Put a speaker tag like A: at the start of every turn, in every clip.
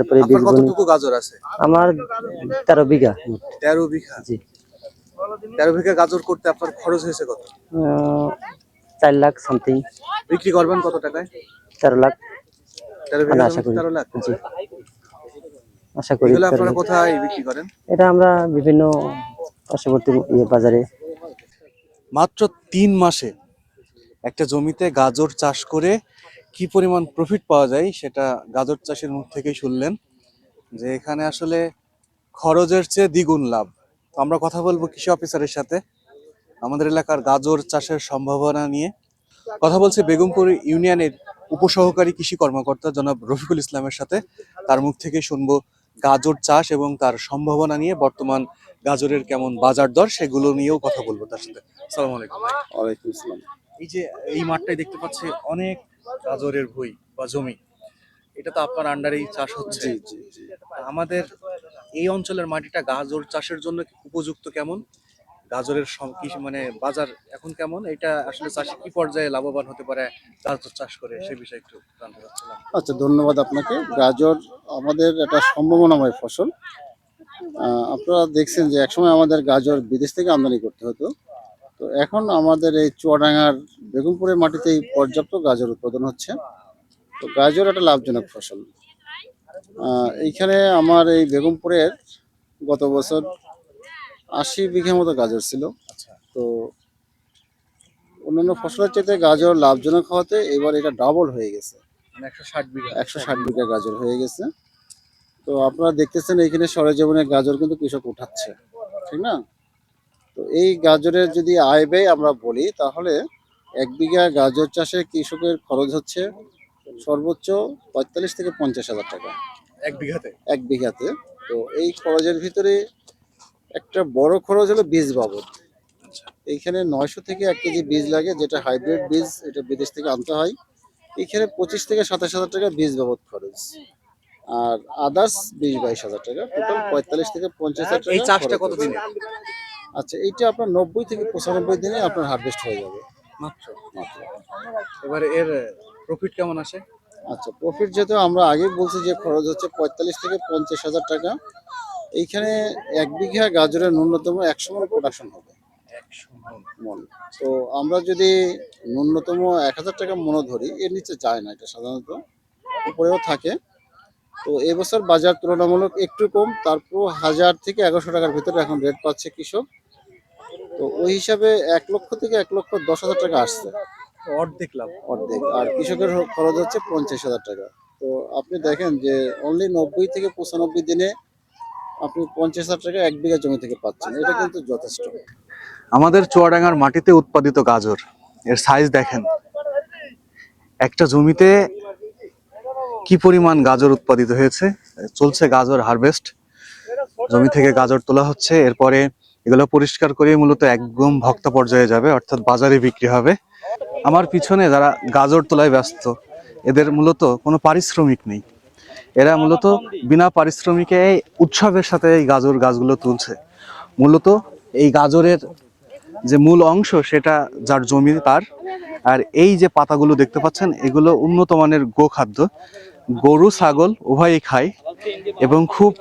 A: তারপরে
B: কতটুকু গাজর আছে?
A: আমার তেরো বিঘা।
B: তেরো বিঘা?
A: জি।
B: তেরো বিঘা গাজর করতে আপনার খরচ হয়েছে কত?
A: চার লাখ সামথিং
B: বিক্রি করবেন কত টাকায়?
A: তেরো লাখ।
B: তেরো বিঘা
A: আশা করি।
B: তেরো লাখ।
A: জি। আশা করি
B: আপনারা কোথায় বিক্রি করেন?
A: এটা আমরা বিভিন্ন পার্শ্ববর্তী ইয়ে বাজারে।
B: মাত্র তিন মাসে একটা জমিতে গাজর চাষ করে কি পরিমাণ প্রফিট পাওয়া যায় সেটা গাজর চাষের মুখ থেকেই শুনলেন যে এখানে আসলে খরচের চেয়ে দ্বিগুণ লাভ। তো আমরা কথা বলব কৃষি অফিসারের সাথে আমাদের এলাকার গাজর চাষের সম্ভাবনা নিয়ে। কথা বলছে বেগমপুর ইউনিয়নের উপসহকারী কৃষি কর্মকর্তা জনাব রফিকুল ইসলামের সাথে। তার মুখ থেকে শুনব গাজর চাষ এবং তার সম্ভাবনা নিয়ে বর্তমান গাজরের কেমন বাজার দর সেগুলো নিয়েও কথা বলব তার সাথে। সালাম আলাইকুম।
C: ওয়ালাইকুম আসসালাম।
B: এই যে এই মাঠটাই দেখতে পাচ্ছি অনেক গাজরের ভুই বা জমি এটা তো আপনার আন্ডারেই চাষ হচ্ছে। আমাদের এই অঞ্চলের মাটিটা গাজর চাষের জন্য উপযুক্ত কেমন? গাজরের মানে বাজার এখন কেমন? এটা আসলে চাষি কি পর্যায়ে লাভবান হতে পারে? গাজর চাষ করে সে বিষয়ে একটু জানতে চাচ্ছিলাম।
C: আচ্ছা ধন্যবাদ আপনাকে। গাজর আমাদের একটা সম্ভাবনাময় ফসল। আপনারা দেখছেন যে একসময় আমাদের গাজর বিদেশ থেকে আমদানি করতে হতো। তো এখন আমাদের এই চুয়াডাঙ্গার বেগমপুরের মাটিতেই পর্যাপ্ত গাজর উৎপাদন হচ্ছে। তো গাজর একটা লাভজনক ফসল। এইখানে আমার এই বেগমপুরের গত বছর আশি বিঘা মতো গাজর ছিল।
B: আচ্ছা।
C: তো অন্যান্য ফসলের চাইতে গাজর লাভজনক হওয়াতে এবার এটা ডাবল হয়ে গেছে।
B: মানে একশো ষাট বিঘা।
C: একশো ষাট বিঘা গাজর হয়ে গেছে। তো আপনারা দেখতেছেন এইখানে সরেজমিনের গাজর কিন্তু কৃষক উঠাচ্ছে। ঠিক না? তো এই গাজরের যদি আয় ব্যয় আমরা বলি তাহলে এক বিঘা গাজর চাষে কৃষকের খরচ হচ্ছে সর্বোচ্চ পঁয়তাল্লিশ থেকে পঞ্চাশ হাজার টাকা।
B: এক বিঘাতে?
C: এক বিঘাতে। তো এই খরচের ভিতরে একটা বড় খরচ হলো বীজ বাবদ। এইখানে নয়শো থেকে এক কেজি বীজ লাগে যেটা হাইব্রিড বীজ এটা বিদেশ থেকে আনতে হয়। এখানে পঁচিশ থেকে সাতাশ হাজার টাকা বীজ বাবদ খরচ। আর আদার্স বিশ বাইশ হাজার টাকা। টোটাল পঁয়তাল্লিশ থেকে পঞ্চাশ হাজার টাকা
B: এই চাষটা কতদিনে।
C: আচ্ছা এইটা আপনার নব্বই থেকে পঁচানব্বই দিনে আপনার হারভেস্ট হয়ে যাবে।
B: মাত্র।
C: মাত্র।
B: এবারে এর প্রফিট কেমন আসে?
C: আচ্ছা প্রফিট যেহেতু আমরা আগে বলছি যে খরচ হচ্ছে পঁয়তাল্লিশ থেকে পঞ্চাশ হাজার টাকা এইখানে এক বিঘা গাজরের ন্যূনতম একশো মন প্রোডাকশন হবে। মন। তো আমরা যদি ন্যূনতম এক হাজার টাকা মনে ধরি এর নিচে যায় না এটা সাধারণত উপরেও থাকে। তো এবছর বাজার তুলনামূলক একটু কম তারপর হাজার থেকে এগারোশো টাকার ভিতরে এখন রেট পাচ্ছে কৃষক। তো ওই হিসাবে এক লক্ষ থেকে এক লক্ষ দশ হাজার টাকা আসছে।
B: অর্ধেক লাভ।
C: অর্ধেক। আর কৃষকের খরচ হচ্ছে পঞ্চাশ হাজার টাকা। তো আপনি দেখেন যে অনলি নব্বই থেকে পঁচানব্বই দিনে আপনি পঞ্চাশ হাজার টাকা এক বিঘা জমি থেকে পাচ্ছেন। এটা কিন্তু যথেষ্ট।
B: আমাদের চুয়াডাঙ্গার মাটিতে উৎপাদিত গাজর এর সাইজ দেখেন। একটা জমিতে কি পরিমাণ গাজর উৎপাদিত হয়েছে? চলছে গাজর হারভেস্ট জমি থেকে গাজর তোলা হচ্ছে। এরপরে এগুলো পরিষ্কার করে মূলত একদম ভক্ত পর্যায়ে যাবে, অর্থাৎ বাজারে বিক্রি হবে। আমার পিছনে যারা গাজর তোলায় ব্যস্ত, এদের মূলত কোনো পারিশ্রমিক নেই। এরা মূলত বিনা পারিশ্রমিকে এই উৎসবের সাথে এই গাজর গাছগুলো তুলছে। মূলত এই গাজরের যে মূল অংশ, সেটা যার জমি তার। আর এই যে পাতাগুলো দেখতে পাচ্ছেন, এগুলো উন্নত মানের গোখাদ্য। গরু, ছাগল উভয়ই খায় এবং খুব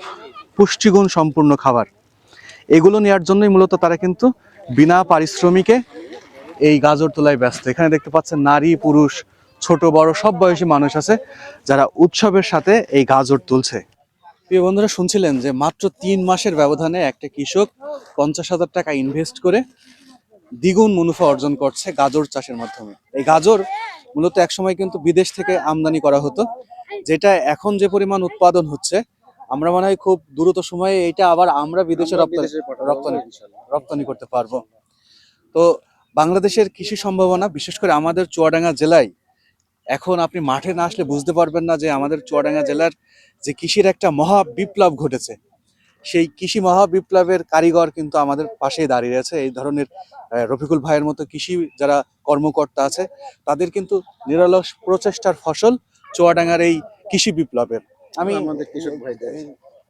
B: পুষ্টিগুণ সম্পূর্ণ খাবার। এগুলো নেওয়ার জন্যই মূলত তারা কিন্তু বিনা পারিশ্রমিকে এই গাজর তোলায় ব্যস্ত। এখানে দেখতে পাচ্ছেন নারী, পুরুষ, ছোট, বড়, সব বয়সী মানুষ আছে যারা উৎসবের সাথে এই গাজর তুলছে। প্রিয় বন্ধুরা, শুনছিলেন যে মাত্র তিন মাসের ব্যবধানে একটা কৃষক পঞ্চাশ হাজার টাকা ইনভেস্ট করে দ্বিগুণ মুনাফা অর্জন করছে গাজর চাষের মাধ্যমে। এই গাজর মূলত একসময় কিন্তু বিদেশ থেকে আমদানি করা হতো। যেটা এখন যে পরিমাণ উৎপাদন হচ্ছে আমরা মনে হয় খুব দ্রুত সময়ে এটা আবার আমরা বিদেশে রপ্তানি রপ্তানি রপ্তানি করতে পারব। তো বাংলাদেশের কৃষি সম্ভাবনা বিশেষ করে আমাদের চুয়াডাঙ্গা জেলায় এখন আপনি মাঠে না আসলে বুঝতে পারবেন না যে আমাদের চুয়াডাঙ্গা জেলার যে কৃষির একটা মহা বিপ্লব ঘটেছে সেই কৃষি মহা বিপ্লবের কারিগর কিন্তু আমাদের পাশেই দাঁড়িয়ে আছে। এই ধরনের রফিকুল ভাইয়ের মতো কৃষি যারা কর্মকর্তা আছে তাদের কিন্তু নিরলস প্রচেষ্টার ফসল চুয়াডাঙ্গার এই কৃষি বিপ্লবের। আমি
C: আমাদের কৃষক ভাইদের।